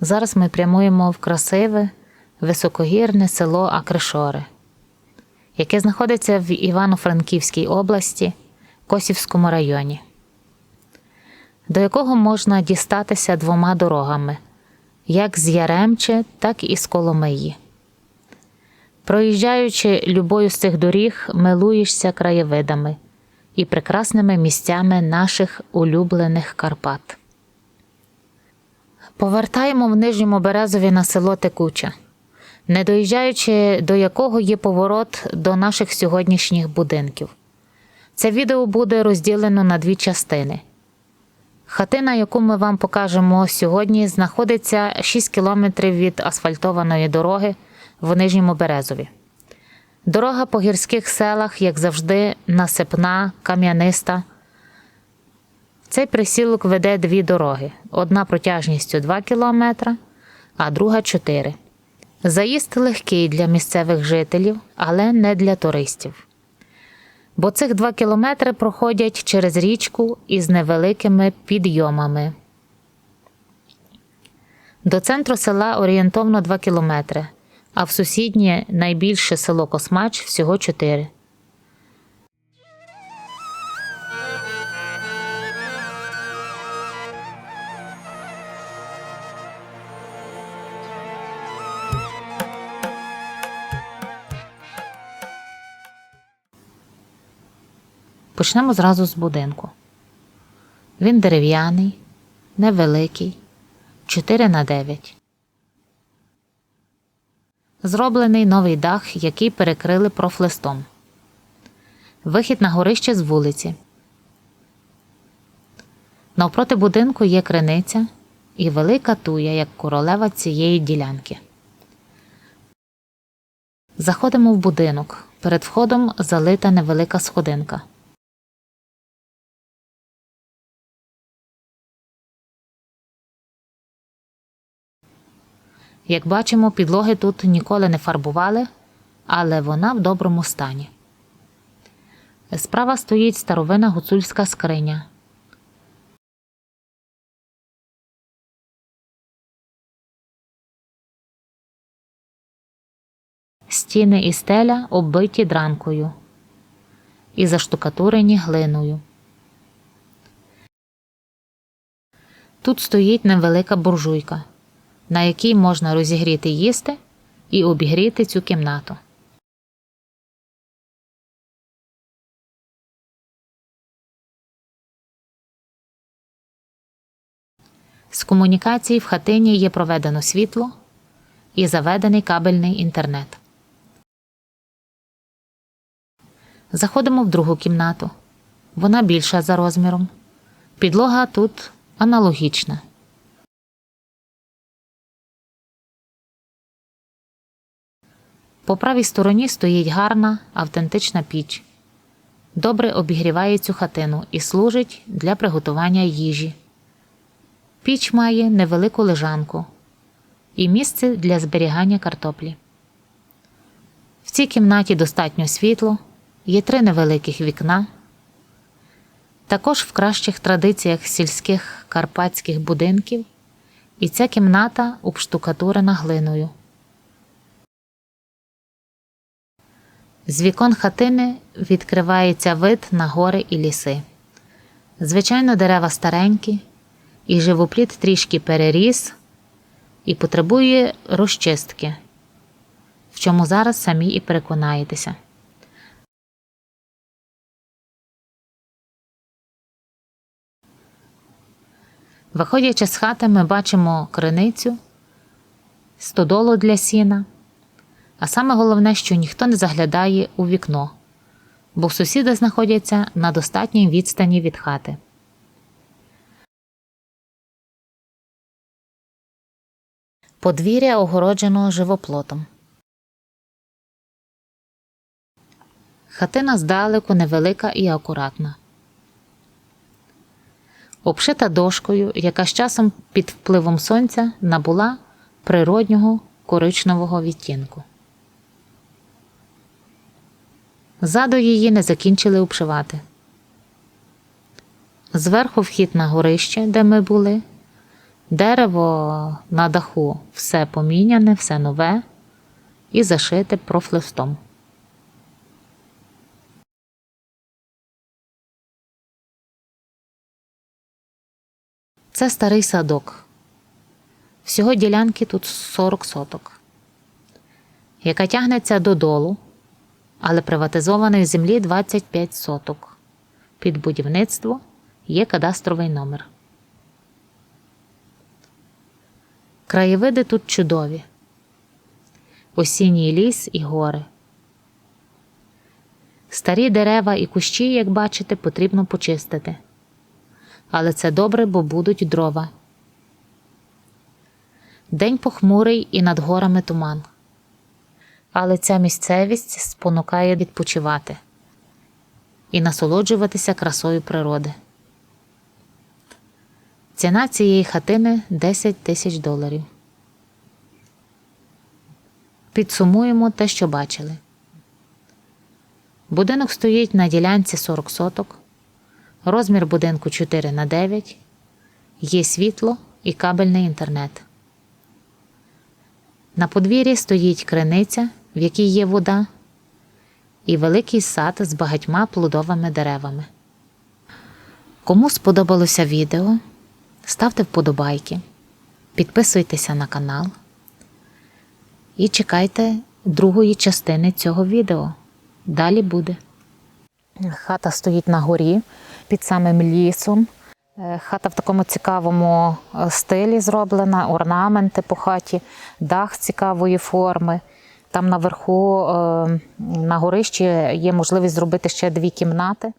Зараз ми прямуємо в красиве, високогірне село Акришори, яке знаходиться в Івано-Франківській області, Косівському районі, до якого можна дістатися двома дорогами, як з Яремче, так і з Коломиї. Проїжджаючи любою з цих доріг, милуєшся краєвидами і прекрасними місцями наших улюблених Карпат. Повертаємо в Нижньому Березові на село Текуче, не доїжджаючи до якого є поворот до наших сьогоднішніх будинків. Це відео буде розділено на дві частини. Хатина, яку ми вам покажемо сьогодні, знаходиться 6 кілометрів від асфальтованої дороги в Нижньому Березові. Дорога по гірських селах, як завжди, насипна, кам'яниста. Цей присілок веде дві дороги: одна протяжністю 2 км, а друга 4 Заїзд легкий для місцевих жителів, але не для туристів. Бо цих 2 кілометри проходять через річку із невеликими підйомами. До центру села орієнтовно 2 кілометри, а в сусіднє найбільше село Космач всього 4. Почнемо зразу з будинку. Він дерев'яний, невеликий, 4 на 9. Зроблений новий дах, який перекрили профлистом. Вихід на горище з вулиці. Навпроти будинку є криниця і велика туя, як королева цієї ділянки. Заходимо в будинок. Перед входом залита невелика сходинка. Як бачимо, підлоги тут ніколи не фарбували, але вона в доброму стані. Справа стоїть старовина гуцульська скриня. Стіни і стеля оббиті дранкою і заштукатурені глиною. Тут стоїть невелика буржуйка на якій можна розігріти їсти і обігріти цю кімнату. З комунікації в хатині є проведено світло і заведений кабельний інтернет. Заходимо в другу кімнату. Вона більша за розміром. Підлога тут аналогічна. По правій стороні стоїть гарна автентична піч. Добре обігріває цю хатину і служить для приготування їжі. Піч має невелику лежанку і місце для зберігання картоплі. В цій кімнаті достатньо світло, є три невеликих вікна. Також в кращих традиціях сільських карпатських будинків, і ця кімната обштукатурена глиною. З вікон хатини відкривається вид на гори і ліси. Звичайно, дерева старенькі, і живопліт трішки переріс і потребує розчистки, в чому зараз самі і переконаєтеся. Виходячи з хати, ми бачимо криницю, стодолу для сіна. А саме головне, що ніхто не заглядає у вікно, бо сусіди знаходяться на достатній відстані від хати. Подвір'я огороджено живоплотом. Хатина здалеку невелика і акуратна. Обшита дошкою, яка з часом під впливом сонця набула природнього коричневого відтінку. Ззаду її не закінчили обшивати. Зверху вхід на горище, де ми були, Дерево на даху все поміняне, все нове і зашите профлистом. Це старий садок. Всього ділянки тут 40 соток, яка тягнеться додолу, але приватизованої землі 25 соток. Під будівництво є кадастровий номер. Краєвиди тут чудові. Осінній ліс і гори. Старі дерева і кущі, як бачите, потрібно почистити. Але це добре, бо будуть дрова. День похмурий і над горами туман. Але ця місцевість спонукає відпочивати і насолоджуватися красою природи. Ціна цієї хатини 10 тисяч доларів. Підсумуємо те, що бачили. Будинок стоїть на ділянці 40 соток. Розмір будинку 4 на 9. Є світло і кабельний інтернет. На подвір'ї стоїть криниця, в якій є вода, і великий сад з багатьма плодовими деревами. Кому сподобалося відео, ставте вподобайки, підписуйтеся на канал і чекайте другої частини цього відео. Далі буде. Хата стоїть на горі під самим лісом. Е, Хата в такому цікавому е, стилі зроблена, орнаменти по хаті, дах цікавої форми. Там наверху е, на горищі є можливість зробити ще дві кімнати.